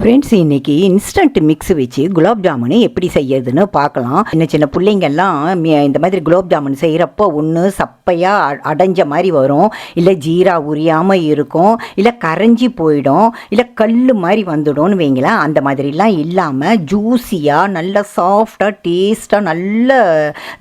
Friends இன்னைக்கு instant mix வச்சு குலாப் ஜாமுன் எப்படி செய்யறதுன்னு பார்க்கலாம். சின்ன சின்ன பிள்ளைங்கெல்லாம் இந்த மாதிரி குலாப் ஜாமுன் செய்கிறப்போ ஒன்று சப்பையாக அடைஞ்ச மாதிரி வரும். இல்லை ஜீரா உரியாமல் இருக்கும். இல்லை கரைஞ்சி போயிடும். இல்லை கல் மாதிரி வந்துடும்னு வைங்களேன். அந்த மாதிரிலாம் இல்லாமல் ஜூஸியாக நல்ல சாஃப்டாக டேஸ்ட்டாக நல்ல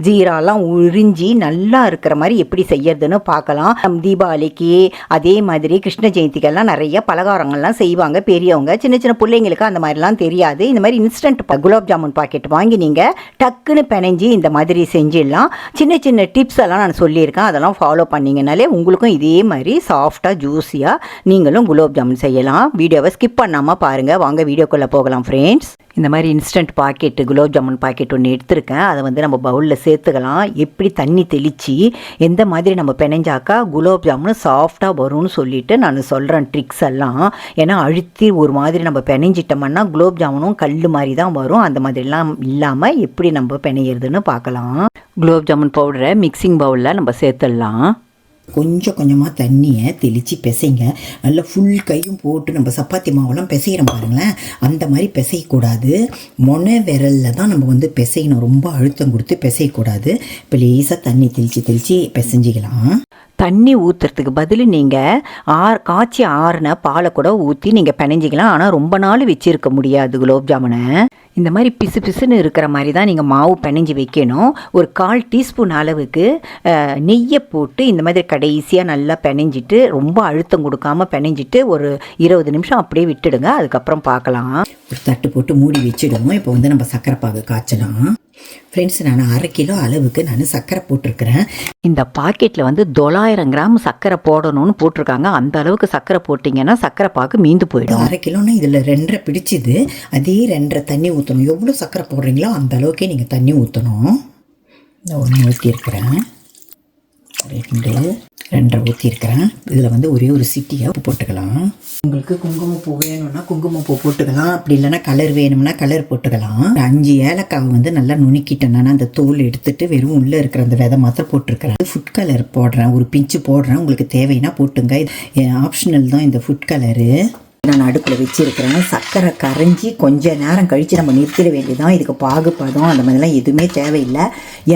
ஜீராலாம் உறிஞ்சி நல்லா இருக்கிற மாதிரி எப்படி செய்யறதுன்னு பார்க்கலாம். நம் தீபாவளிக்கு அதே மாதிரி கிருஷ்ண ஜெயந்திக்கெல்லாம் நிறைய பலகாரங்கள்லாம் செய்வாங்க. பெரியவங்க சின்ன சின்ன பிள்ளைங்களுக்கு அந்த மாதிரிலாம் தெரியாது. இந்த மாதிரி இன்ஸ்டன்ட் குலாப் ஜாமுன் பாக்கெட் வாங்கி நீங்கள் டக்குன்னு பிணைஞ்சி இந்த மாதிரி செஞ்சிடலாம். சின்ன சின்ன டிப்ஸ் எல்லாம் நான் சொல்லியிருக்கேன். அதெல்லாம் ஃபாலோ பண்ணிங்கனாலே உங்களுக்கும் இதே மாதிரி சாஃப்டாக ஜூஸியாக நீங்களும் குலாப் ஜாமுன் செய்யலாம். வீடியோவை ஸ்கிப் பண்ணாமல் பாருங்கள் வாங்க வீடியோக்குள்ளே போகலாம் ஃப்ரெண்ட்ஸ் இந்த மாதிரி instant packet gulab jamun packet ஒன்று எடுத்திருக்கேன். அதை வந்து நம்ம பவுலில் சேர்த்துக்கலாம். எப்படி தண்ணி தெளித்து எந்த மாதிரி நம்ம பிணைஞ்சாக்கா குலோப் ஜாமுன் சாஃப்டாக வரும்னு சொல்லிட்டு நான் சொல்கிறேன் ட்ரிக்ஸ் எல்லாம். ஏன்னா அழுத்தி ஒரு மாதிரி நம்ம பிணைஞ்சிட்டோம்னா குலோப் ஜாமுனும் கல் மாதிரி தான் வரும். அந்த மாதிரிலாம் இல்லாமல் எப்படி நம்ம பிணையிறதுன்னு பார்க்கலாம். குலோப் ஜாமுன் பவுடரை மிக்சிங் பவுலில் நம்ம சேர்த்துடலாம். கொஞ்சம் கொஞ்சமாக தண்ணியை தெளித்து பிசைங்க. நல்லா ஃபுல் கையும் போட்டு நம்ம சப்பாத்தி மாவெல்லாம் பிசைகிறோம் பாருங்களேன். அந்த மாதிரி பிசையக்கூடாது. மொனை விரலில் தான் நம்ம வந்து பிசையணும். ரொம்ப அழுத்தம் கொடுத்து பிசையக்கூடாது. இப்போ லேசாக தண்ணி தெளித்து தெளித்து பிசைஞ்சிக்கலாம். தண்ணி ஊற்றுறதுக்கு பதில் நீங்கள் ஆர் காய்ச்சி ஆறின பாலை கூட ஊற்றி நீங்கள் பிணைஞ்சிக்கலாம். ஆனால் ரொம்ப நாள் வச்சுருக்க முடியாது குலோப் ஜாமுனை. இந்த மாதிரி பிசு பிசுன்னு இருக்கிற மாதிரி தான் நீங்கள் மாவு பிணைஞ்சி வைக்கணும். ஒரு கால் டீஸ்பூன் அளவுக்கு நெய்யை போட்டு இந்த மாதிரி கடைசியாக நல்லா பிணைஞ்சிட்டு ரொம்ப அழுத்தம் கொடுக்காம பிணைஞ்சிட்டு ஒரு இருபது நிமிஷம் அப்படியே விட்டுடுங்க. அதுக்கப்புறம் பார்க்கலாம். ஒரு தட்டு போட்டு மூடி வச்சிடுவோம். இப்போ வந்து நம்ம சக்கரை பாகு காய்ச்சலாம். ஃப்ரெண்ட்ஸ் நான் அரை கிலோ அளவுக்கு நான் சர்க்கரை போட்டிருக்கிறேன். இந்த பாக்கெட்டில் வந்து தொள்ளாயிரம் கிராம் சர்க்கரை போடணும்னு போட்டிருக்காங்க. அந்த அளவுக்கு சர்க்கரை போட்டிங்கன்னா சர்க்கரை பாகு மீந்து போயிடும். அரை கிலோன்னா இதில் ரெண்டரை பிடிச்சிது. அதே ரெண்டரை தண்ணி ஊற்றணும் எவ்வளோ சர்க்கரை போடுறீங்களோ அந்த அளவுக்கே நீங்கள் தண்ணி ஊற்றணும் இந்த ஒன்று ஊற்றிருக்கிறேன் ரெண்டு ரெண்டரை ஊற்றிருக்கிறேன் இதில் வந்து ஒரே ஒரு சிட்டியாக உப்பு போட்டுக்கலாம். உங்களுக்கு குங்குமப்பூ வேணும்னா குங்குமப்பூ போட்டுக்கலாம். அப்படி இல்லைன்னா கலர் வேணும்னா கலர் போட்டுக்கலாம். அஞ்சு ஏலக்காவை வந்து நல்லா நுணுக்கிட்டேன்னா அந்த தோல் எடுத்துட்டு வெறும் உள்ளே இருக்கிற அந்த விதை மாத்திரம் போட்டிருக்கிறேன். ஃபுட் கலர் போடுறேன். ஒரு பிஞ்சு போடுறேன். உங்களுக்கு தேவைன்னா போட்டுங்க. ஆப்ஷனல் தான் இந்த ஃபுட் கலரு நான் அடுப்பில் வச்சுருக்கிறேன். சர்க்கரை கரைஞ்சி கொஞ்ச நேரம் கழித்து நம்ம நிறுத்திட வேண்டியதான் இதுக்கு பாகு பதம் அந்த மாதிரிலாம் எதுவுமே தேவையில்லை.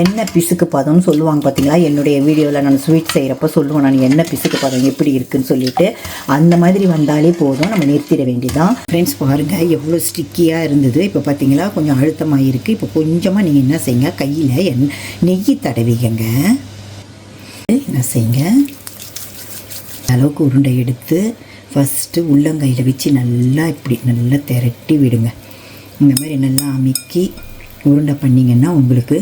எண்ணெய் பிசுக்கு பதம்னு சொல்லுவாங்க பார்த்தீங்களா என்னுடைய வீடியோவில் நான் ஸ்வீட் செய்கிறப்ப சொல்லுவேன். நான் எண்ணெய் பிசுக்கு பதம் எப்படி இருக்குன்னு சொல்லிட்டு. அந்த மாதிரி வந்தாலே போதும். நம்ம நிறுத்திட வேண்டியதான் ஃப்ரெண்ட்ஸ் பாருங்கள் எவ்வளோ ஸ்டிக்கியாக இருந்தது. இப்போ பார்த்தீங்களா கொஞ்சம் அழுத்தமாக இருக்குது இப்போ கொஞ்சமாக நீங்கள் என்ன செய்யுங்க? கையில் எண் நெய் தடவிக்கங்க. என்ன செய்யுங்க? அளவுக்கு உருண்டை எடுத்து ஃபஸ்ட்டு உள்ளங்கையில் வச்சு நல்லா இப்படி நல்லா திரட்டி விடுங்க. இந்த மாதிரி நல்லா அமைக்கி உருண்டை பண்ணிங்கன்னா உங்களுக்கு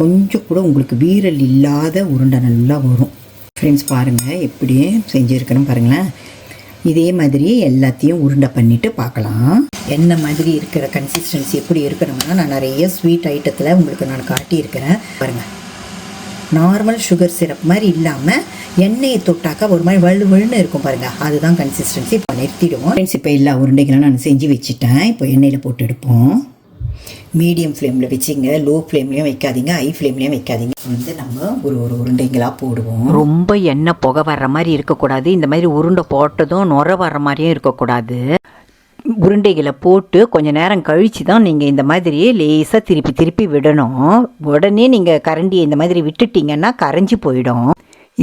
கொஞ்சம் கூட உங்களுக்கு வீரல் இல்லாத உருண்டை நல்லா வரும். ஃப்ரெண்ட்ஸ் பாருங்கள் எப்படி செஞ்சுருக்கணும் பாருங்களேன். இதே மாதிரி எல்லாத்தையும் உருண்டை பண்ணிவிட்டு பார்க்கலாம். என்ன மாதிரி இருக்கிற கன்சிஸ்டன்சி எப்படி இருக்கணும்னா நான் நிறைய ஸ்வீட் ஐட்டத்தில் உங்களுக்கு நான் காட்டியிருக்கிறேன். பாருங்கள் நார்மல் சுகர் சிரப் மாதிரி இல்லாமல் எண்ணெயை தொட்டாக்கா ஒரு மாதிரி வலு வலுன்னு இருக்கும் பாருங்க. அதுதான் கன்சிஸ்டன்சி இப்போ நிறுத்திடுவோம். ஃப்ரெண்ட்ஸ் இப்போ எல்லா உருண்டைகளும் நான் செஞ்சு வச்சுட்டேன். இப்போ எண்ணெயில் போட்டு எடுப்போம். மீடியம் ஃப்ளேமில் வச்சுங்க. லோ ஃப்ளேம்லேயும் வைக்காதீங்க. ஹை ஃப்ளேம்லேயும் வைக்காதீங்க. வந்து நம்ம ஒரு ஒரு உருண்டைங்களாக போடுவோம். ரொம்ப எண்ணெய் புகை வர்ற மாதிரி இருக்கக்கூடாது. இந்த மாதிரி உருண்டை போட்டதும் நுர வர்ற மாதிரியும் இருக்கக்கூடாது. உருண்டைகளை போட்டு கொஞ்ச நேரம் கழித்து தான் நீங்கள் இந்த மாதிரி லேசாக திருப்பி திருப்பி விடணும். உடனே நீங்கள் கரண்டியை இந்த மாதிரி விட்டுட்டீங்கன்னா கரைஞ்சி போயிடும்.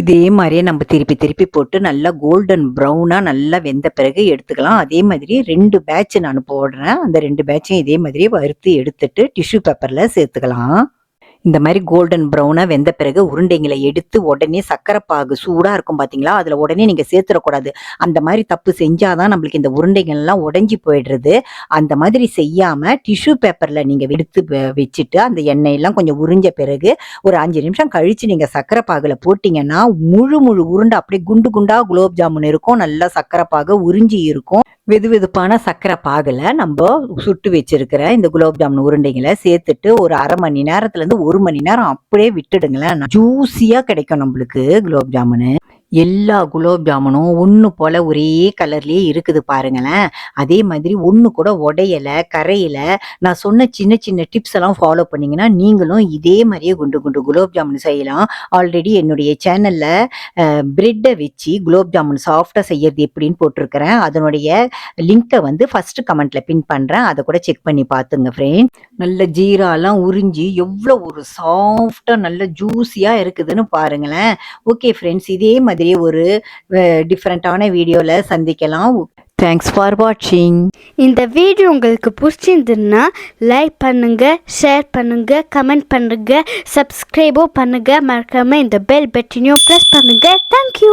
இதே மாதிரியே நம்ம திருப்பி திருப்பி போட்டு நல்லா கோல்டன் ப்ரௌனாக நல்லா வெந்த பிறகு எடுத்துக்கலாம். அதே மாதிரி ரெண்டு பேட்ச் நான் போடுறேன். அந்த ரெண்டு பேட்சும் இதே மாதிரியே வறுத்து எடுத்துட்டு டிஷ்யூ பேப்பரில் சேர்த்துக்கலாம். இந்த மாதிரி கோல்டன் ப்ரௌனாக வெந்த பிறகு உருண்டைங்களை எடுத்து உடனே சக்கரை பாகு சூடாக இருக்கும் பார்த்தீங்களா அதில் உடனே நீங்கள் சேர்த்துடக்கூடாது. அந்த மாதிரி தப்பு செஞ்சாதான் நம்மளுக்கு இந்த உருண்டைகள்லாம் உடஞ்சி போயிடுறது. அந்த மாதிரி செய்யாமல் டிஷ்யூ பேப்பரில் நீங்கள் எடுத்து வச்சுட்டு அந்த எண்ணெயெல்லாம் கொஞ்சம் உறிஞ்ச பிறகு ஒரு அஞ்சு நிமிஷம் கழித்து நீங்கள் சக்கரை பாகில் போட்டிங்கன்னா முழு முழு உருண்டை அப்படியே குண்டு குண்டாக குலோப் ஜாமுன் இருக்கும். நல்லா சக்கரை பாகு உறிஞ்சி இருக்கும். வெது வெதுப்பான சக்கரை பாகில் நம்ம சுட்டு வச்சிருக்கிற இந்த குலோப் ஜாமுன் உருண்டைகளை சேர்த்துட்டு ஒரு அரை மணி நேரத்துல இருந்து ஒரு மணி நேரம் அப்படியே விட்டுடுங்களேன். ஜூஸியாக கிடைக்கும் நம்மளுக்கு குலோப் ஜாமுனு. எல்லா குலோப் ஜாமுனும் ஒன்று போல் ஒரே கலர்லேயே இருக்குது பாருங்களேன். அதே மாதிரி ஒன்று கூட உடையலை கரையில நான் சொன்ன சின்ன சின்ன டிப்ஸ் எல்லாம் ஃபாலோ பண்ணீங்கன்னா நீங்களும் இதே மாதிரியே குண்டு குண்டு குலோப் ஜாமுன் செய்யலாம். ஆல்ரெடி என்னுடைய சேனலில் பிரெட்டை வச்சு குலோப் ஜாமுன் சாஃப்டாக செய்யறது எப்படின்னு போட்டிருக்கிறேன். அதனுடைய லிங்க்கை வந்து ஃபஸ்ட்டு கமெண்ட்டில் பின் பண்ணுறேன் அதை கூட செக் பண்ணி பார்த்துங்க ஃப்ரெண்ட் நல்ல ஜீராலாம் உறிஞ்சி எவ்வளோ ஒரு சாஃப்டாக நல்ல ஜூஸியாக இருக்குதுன்னு பாருங்களேன். ஓகே ஃப்ரெண்ட்ஸ் இதே மாதிரி ஒரு டிஃப்ரெண்ட்டான வீடியோவில் சந்திக்கலாம். தேங்க்ஸ் ஃபார் வாட்சிங் இந்த வீடியோ உங்களுக்கு பிடிச்சிருந்துன்னா லைக் பண்ணுங்கள் ஷேர் பண்ணுங்கள் கமெண்ட் பண்ணுங்கள் சப்ஸ்கிரைபோ பண்ணுங்கள் மறக்காமல் இந்த பெல் பட்டனையும் ப்ரெஸ் பண்ணுங்கள் தேங்க்யூ